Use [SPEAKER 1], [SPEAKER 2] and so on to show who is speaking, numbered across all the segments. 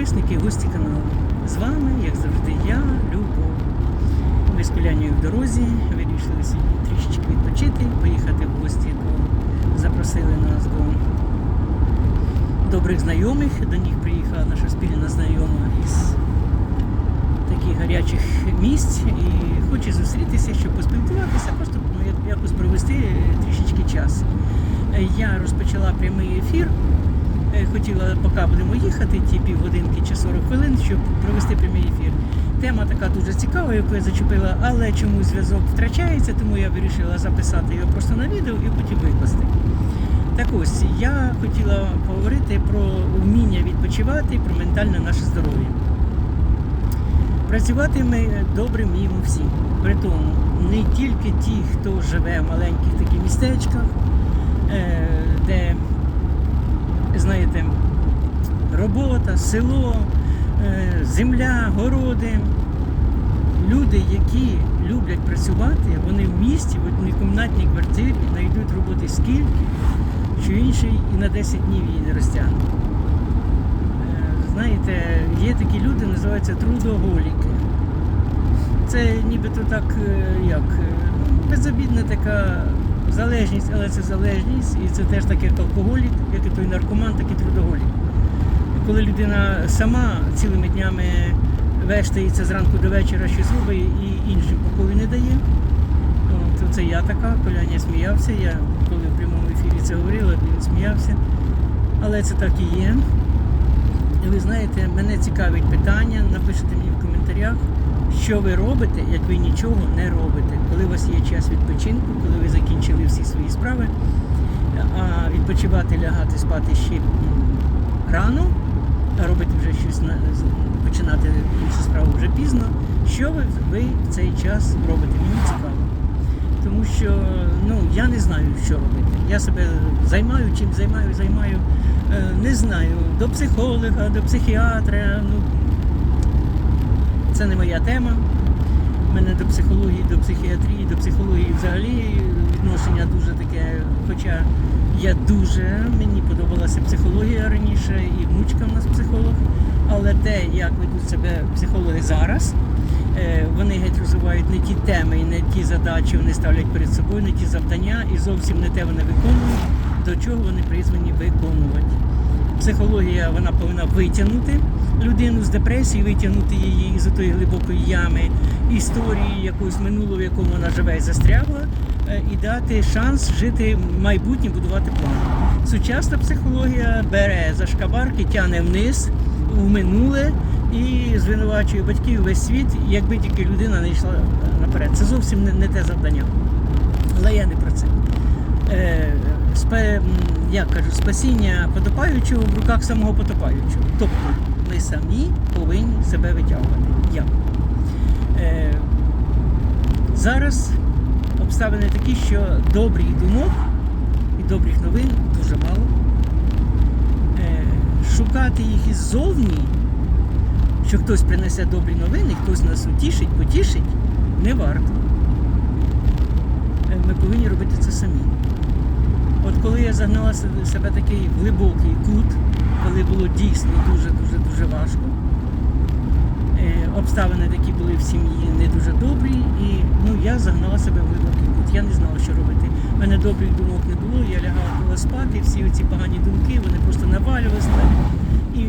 [SPEAKER 1] підписники гості каналу. З вами, як завжди, я, Любов. Ми з Колянію в дорозі, вирішили сьогодні трішечки відпочити, поїхати в гості до запросили нас до добрих знайомих. До них приїхала наша спільна знайома із таких гарячих місць і хоче зустрітися, щоб поспілкуватися, просто ну, якось провести трішечки час. Я розпочала прямий ефір. Е, Хотіла, поки будемо їхати, ті півгодинки чи 40 хвилин, щоб провести прямий ефір. Тема така дуже цікава, яку я зачепила, але чомусь зв'язок втрачається, тому я вирішила записати його просто на відео і потім викласти. Так ось, я хотіла поговорити про вміння відпочивати, про ментальне наше здоров'я. Працювати ми добре вміємо всі. При тому не тільки ті, хто живе в маленьких таких містечках, е, де, знаєте, робота, село, е, земля, городи. Люди, які люблять працювати, вони в місті, в однокімнатній квартирі знайдуть роботи скільки, що інший і на 10 днів її не розтягне. Е, Знаєте, є такі люди, називаються трудоголіки. Це нібито так, е, як е, безобідна така залежність, але це залежність, і це теж так як алкоголік, як і той наркоман, так і трудоголік. Коли людина сама цілими днями вештається зранку до вечора, щось робить і іншим покою не дає, то це я така, Коляня сміявся. Я коли в прямому ефірі це говорила, він сміявся. Але це так і є. І ви знаєте, мене цікавить питання, напишіть мені в коментарях, що ви робите, як ви нічого не робите, коли у вас є час відпочинку, коли ви закінчили всі свої справи, а відпочивати, лягати, спати ще рано, а робити вже щось на починати іншу справу вже пізно. Що ви, ви в цей час робите? Мені цікаво. Тому що ну, я не знаю, що робити. Я себе займаю, чим займаю, займаю. Е, Не знаю, до психолога, до психіатра. Ну, це не моя тема. У мене до психології, до психіатрії, до психології взагалі відношення дуже таке. Хоча я дуже, мені подобалася психологія раніше, і внучка в нас психолог. Але те, як ведуть себе психологи зараз, е, вони геть розвивають не ті теми і не ті задачі вони ставлять перед собою, не ті завдання, і зовсім не те вони виконують, до чого вони призвані виконувати. Психологія вона повинна витягнути людину з депресії, витягнути її з тої глибокої ями історії якогось минулого, в якому вона живе і застрягла, е, і дати шанс жити в майбутнє, будувати план. Сучасна психологія бере за шкабарки, тягне вниз у минуле і звинувачує батьків весь світ, якби тільки людина не йшла наперед. Це зовсім не те завдання. Але я не про це. Е, спе, як кажу, спасіння потопаючого в руках самого потопаючого. Тобто ми самі повинні себе витягувати. Як? Е, зараз обставини такі, що добрих думок і добрих новин дуже мало. Е, шукати їх іззовні, що хтось принесе добрі новини, хтось нас утішить, потішить, не варто. Е, Ми повинні робити це самі. От коли я загнала себе такий глибокий кут, коли було дійсно дуже-дуже дуже важко, е, обставини такі були в сім'ї не дуже добрі, і ну, я загнала себе в глибокий кут. Я не знала, що робити. У мене добрих думок не було, я лягала спати, всі ці погані думки, вони просто навалювалися. І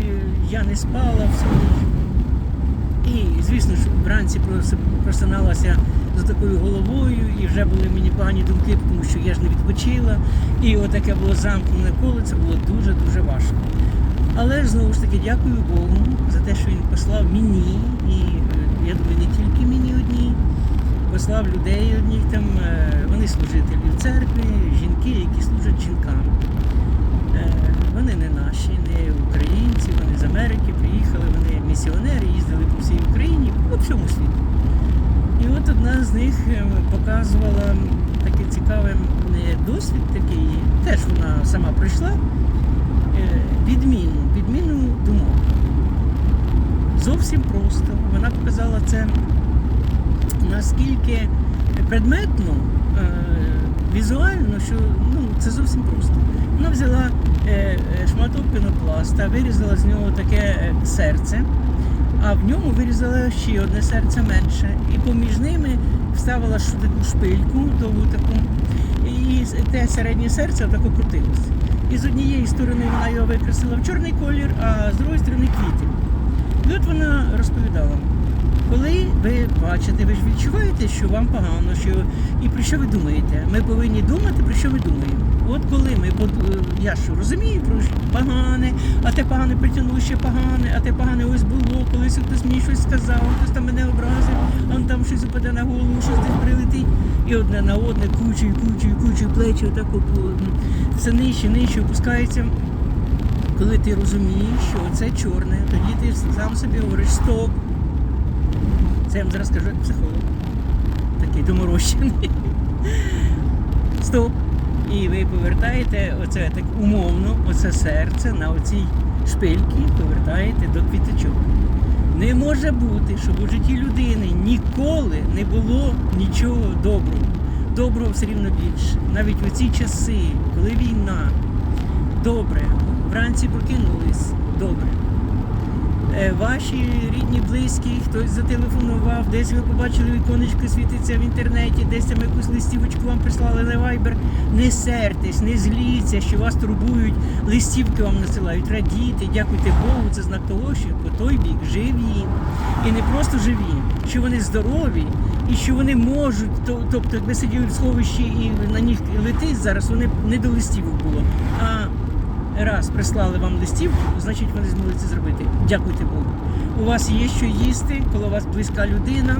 [SPEAKER 1] я не спала всю. І, звісно ж, вранці прос- просиналася з такою головою, і вже були мені погані думки, тому що я ж не відпочила. І отаке було замкнене коло, це було дуже-дуже важко. Але ж знову ж таки дякую Богу за те, що він послав мені, і е, я думаю, не тільки мені одній, послав людей одних там, е, вони служителі в церкві, жінки, які служать жінкам. Е, Вони не наші, не українці, вони з Америки приїхали, вони місіонери, їздили по всій Україні, по всьому світу. От одна з них е, показувала такий цікавий е, досвід, такий, теж вона сама пройшла, е, підміну, підміну думок. Зовсім просто. Вона показала це наскільки предметно візуально, що ну, це зовсім просто. Вона взяла шматок пінопласта, вирізала з нього таке серце, а в ньому вирізала ще одне серце менше. І поміж ними вставила таку шпильку довгу таку, і те середнє серце отако крутилось. І з однієї сторони вона його викрасила в чорний колір, а з другої сторони квіти. І от вона розповідала. Коли ви бачите, ви ж відчуваєте, що вам погано, що і про що ви думаєте? Ми повинні думати, про що ми думаємо. От коли ми е, я що розумію про погане, а те погане притягнуло ще погане, а те погане ось було, колись хтось мені щось сказав, хтось там мене образив, а там щось упаде на голову, щось десь прилетить. І одне на одне кучею, кучею, кучею плечі, отако по- все нижче, нижче опускається. Коли ти розумієш, що це чорне, тоді ти сам собі говориш стоп. Це я вам зараз скажу як психолог. Такий доморощений. Стоп. І ви повертаєте оце так умовно, оце серце на оцій шпильці повертаєте до квіточок. Не може бути, щоб у житті людини ніколи не було нічого доброго. Доброго все рівно більше. Навіть у ці часи, коли війна, добре, вранці прокинулись, добре. Е, Ваші рідні, близькі, хтось зателефонував, десь ви побачили віконечко світиться в інтернеті, десь там якусь листівочку вам прислали на Viber. Не сертесь, не зліться, що вас турбують, листівки вам насилають. Радійте, дякуйте Богу, це знак того, що по той бік живі. І не просто живі, що вони здорові і що вони можуть, то- тобто, якби сиділи в сховищі і на них летить зараз, вони не до листівок було. А раз прислали вам листівку, значить вони змогли це зробити. Дякуйте Богу. У вас є що їсти, коли у вас близька людина.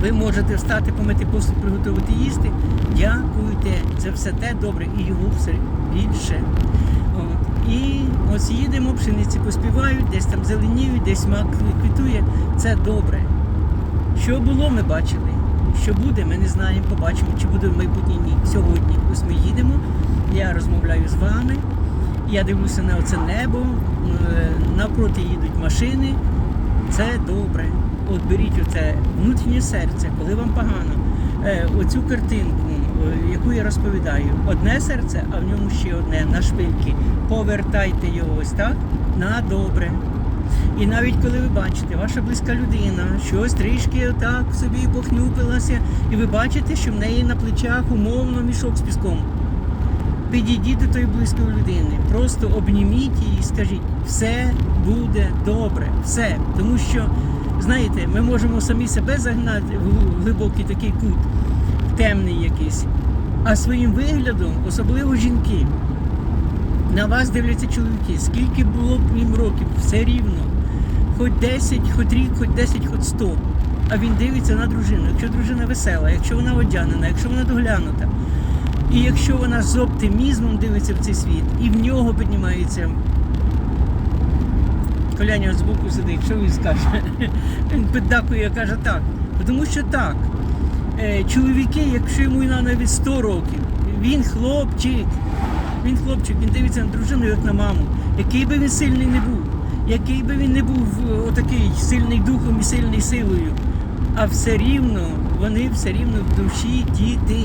[SPEAKER 1] Ви можете встати, помити посуд, приготувати їсти. Дякуйте. Це все те добре, і його все більше. От. І ось їдемо, пшениці поспівають, десь там зеленіють, десь мак квітує. Це добре. Що було, ми бачили. Що буде, ми не знаємо, побачимо, чи буде в майбутнє ні. Сьогодні ось ми їдемо, я розмовляю з вами, я дивлюся на це небо, е, навпроти їдуть машини. Це добре. От беріть оце внутрішнє серце, коли вам погано. Е, Оцю картинку, е, яку я розповідаю, одне серце, а в ньому ще одне на шпильки. Повертайте його ось так на добре. І навіть коли ви бачите, ваша близька людина щось трішки так собі похнюпилася, і ви бачите, що в неї на плечах умовно мішок з піском. Підійдіть до тої близької людини, просто обніміть її і скажіть, все буде добре, все. Тому що, знаєте, ми можемо самі себе загнати в глибокий такий кут, темний якийсь. А своїм виглядом, особливо жінки, на вас дивляться чоловіки, скільки було б їм років, все рівно. Хоч 10, хоч рік, хоч 10, хоч 100. А він дивиться на дружину. Якщо дружина весела, якщо вона одягнена, якщо вона доглянута. І якщо вона з оптимізмом дивиться в цей світ, і в нього піднімається. Коляня з боку сидить, що він скаже? Він піддакує, каже так. Тому що так, е, чоловіки, якщо йому навіть 100 років, він хлопчик, він хлопчик, він дивиться на дружину, як на маму. Який би він сильний не був, який би він не був е, отакий сильний духом і сильний силою, а все рівно, вони все рівно в душі діти.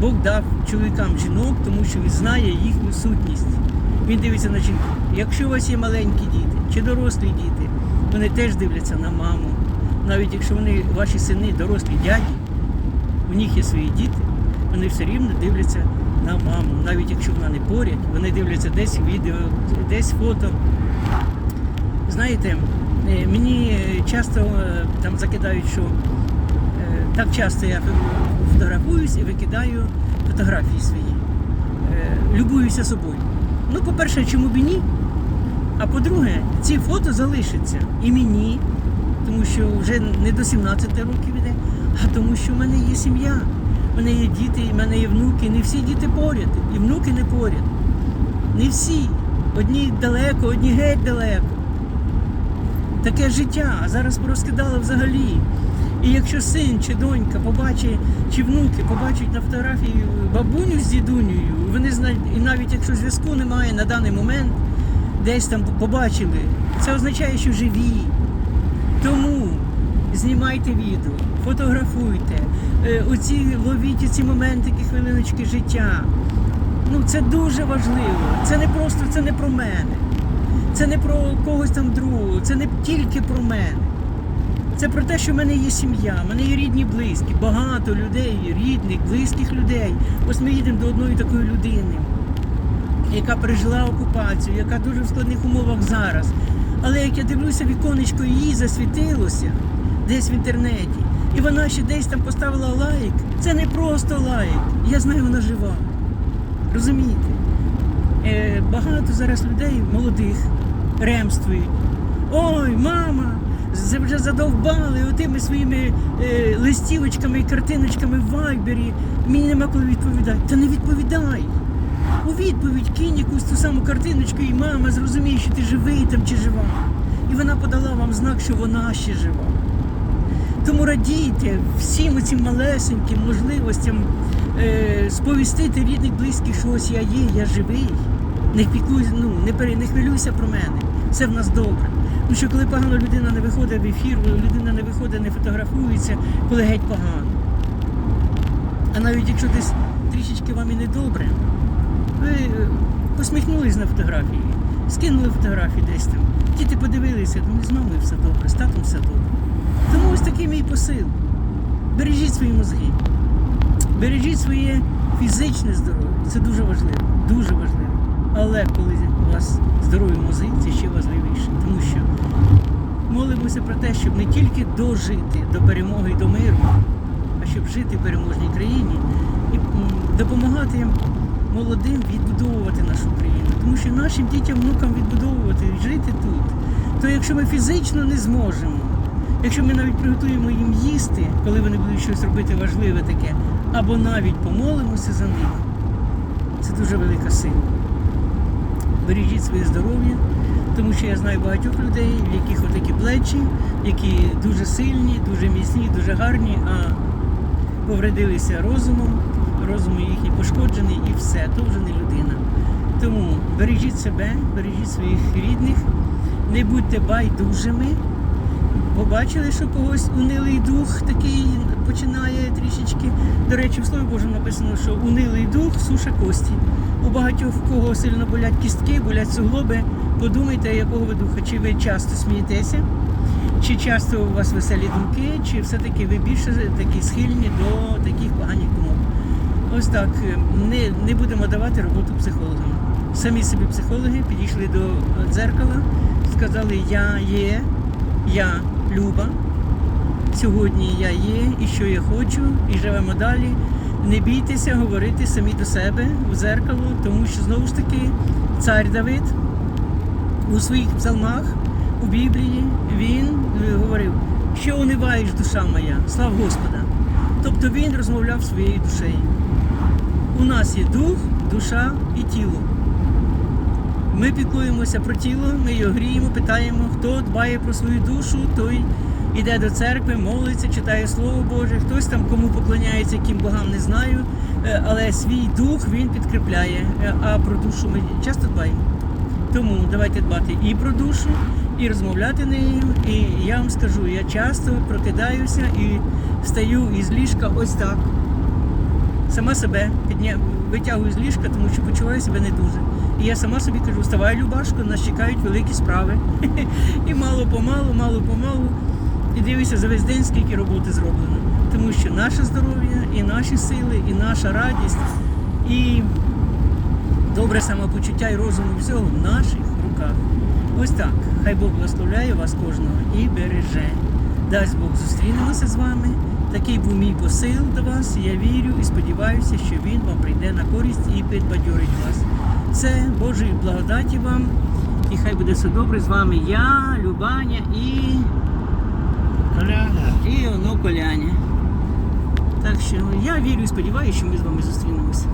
[SPEAKER 1] Бог дав чоловікам жінок, тому що він знає їхню сутність. Він дивиться на жінку. Якщо у вас є маленькі діти чи дорослі діти, вони теж дивляться на маму. Навіть якщо вони ваші сини, дорослі дяді, у них є свої діти, вони все рівно дивляться на маму. Навіть якщо вона не поряд, вони дивляться десь відео, десь фото. Знаєте, е, мені е, часто е, там закидають, що так часто я фотографуюсь і викидаю фотографії свої. Е, Любуюся собою. Ну, по-перше, чому б і ні? А по-друге, ці фото залишаться і мені, тому що вже не до 17 років іде, а тому, що в мене є сім'я, в мене є діти, в мене є внуки. Не всі діти поряд, і внуки не поряд. Не всі. Одні далеко, одні геть далеко. Таке життя, а зараз порозкидало взагалі. І якщо син чи донька побачить, чи внуки побачать на фотографії бабуню з дідунею, вони знають, і навіть якщо зв'язку немає на даний момент, десь там побачили, це означає, що живі. Тому знімайте відео, фотографуйте, е, оці, ловіть ці моментики, хвилиночки життя. Ну, це дуже важливо. Це не просто це не про мене. Це не про когось там другого, це не тільки про мене. Це про те, що в мене є сім'я, в мене є рідні, близькі, багато людей, рідних, близьких людей. Ось ми їдемо до одної такої людини, яка пережила окупацію, яка дуже в складних умовах зараз. Але як я дивлюся, віконечко її засвітилося десь в інтернеті, і вона ще десь там поставила лайк. Це не просто лайк. Я знаю, вона жива. Розумієте? Е, багато зараз людей молодих ремствують. Ой, мама, вже задовбали отими своїми е, листівочками і картиночками в вайбері. Мені нема коли відповідати. Та не відповідай. У відповідь кинь якусь ту саму картиночку, і мама зрозуміє, що ти живий там чи жива. І вона подала вам знак, що вона ще жива. Тому радійте всім цим малесеньким можливостям е, сповістити рідних, близьких, що ось я є, я живий. Не пікуй, ну, не, пере, не хвилюйся про мене. Все в нас добре. Тому що коли погано людина не виходить в ефір, людина не виходить, не фотографується, коли геть погано. А навіть якщо десь трішечки вам і не добре, ви е, посміхнулись на фотографії, скинули фотографії десь там. Діти подивилися, ну з мамою все добре, з татом все добре. Тому ось такий мій посил. Бережіть свої мозги, бережіть своє фізичне здоров'я. Це дуже важливо, дуже важливо. Але коли вас здорові мозги, це ще важливіше, тому що молимося про те, щоб не тільки дожити до перемоги і до миру, а щоб жити в переможній країні і допомагати молодим відбудовувати нашу країну. Тому що нашим дітям, внукам відбудовувати, жити тут. То якщо ми фізично не зможемо, якщо ми навіть приготуємо їм їсти, коли вони будуть щось робити важливе таке, або навіть помолимося за них, це дуже велика сила. Бережіть своє здоров'я, тому що я знаю багатьох людей, в яких отакі плечі, які дуже сильні, дуже міцні, дуже гарні, а повредилися розумом, розум їхній пошкоджений і все, то вже не людина. Тому бережіть себе, бережіть своїх рідних, не будьте байдужими. Побачили, що когось унилий дух такий починає трішечки. До речі, в Слові Божому написано, що унилий дух суше кості. У багатьох в кого сильно болять кістки, болять суглоби. Подумайте, якого ви духа. Чи ви часто смієтеся, чи часто у вас веселі думки, чи все-таки ви більше такі схильні до таких поганих думок. Ось так, не, не будемо давати роботу психологам. Самі собі психологи підійшли до дзеркала, сказали, я є, я Люба, сьогодні я є і що я хочу, і живемо далі. Не бійтеся говорити самі до себе в дзеркало, тому що знову ж таки цар Давид у своїх псалмах у Біблії він е, говорив, що униваєш душа моя, слав Господа. Тобто він розмовляв своєю душею. У нас є дух, душа і тіло. Ми піклуємося про тіло, ми його гріємо, питаємо, хто дбає про свою душу, той іде до церкви, молиться, читає Слово Боже, хтось там кому поклоняється, яким богам не знаю, Е, але свій дух він підкріпляє, Е, а про душу ми часто дбаємо. Тому давайте дбати і про душу, і розмовляти нею. І я вам скажу, я часто прокидаюся і встаю із ліжка ось так. Сама себе підня... витягую з ліжка, тому що почуваю себе не дуже. І я сама собі кажу, вставай, Любашко, нас чекають великі справи. І мало помалу, мало помалу. І дивися за весь день, скільки роботи зроблено. Тому що наше здоров'я, і наші сили, і наша радість, і добре самопочуття і розум всього в наших руках. Ось так. Хай Бог благословляє вас кожного і береже. Дасть Бог зустрінемося з вами. Такий був мій посил до вас. Я вірю і сподіваюся, що він вам прийде на користь і підбадьорить вас. Це Божої благодаті вам. І хай буде все добре з вами. Я, Любаня і,
[SPEAKER 2] Коляна.
[SPEAKER 1] і оно Коляня. Так що я вірю і сподіваюся, що ми з вами зустрінемося.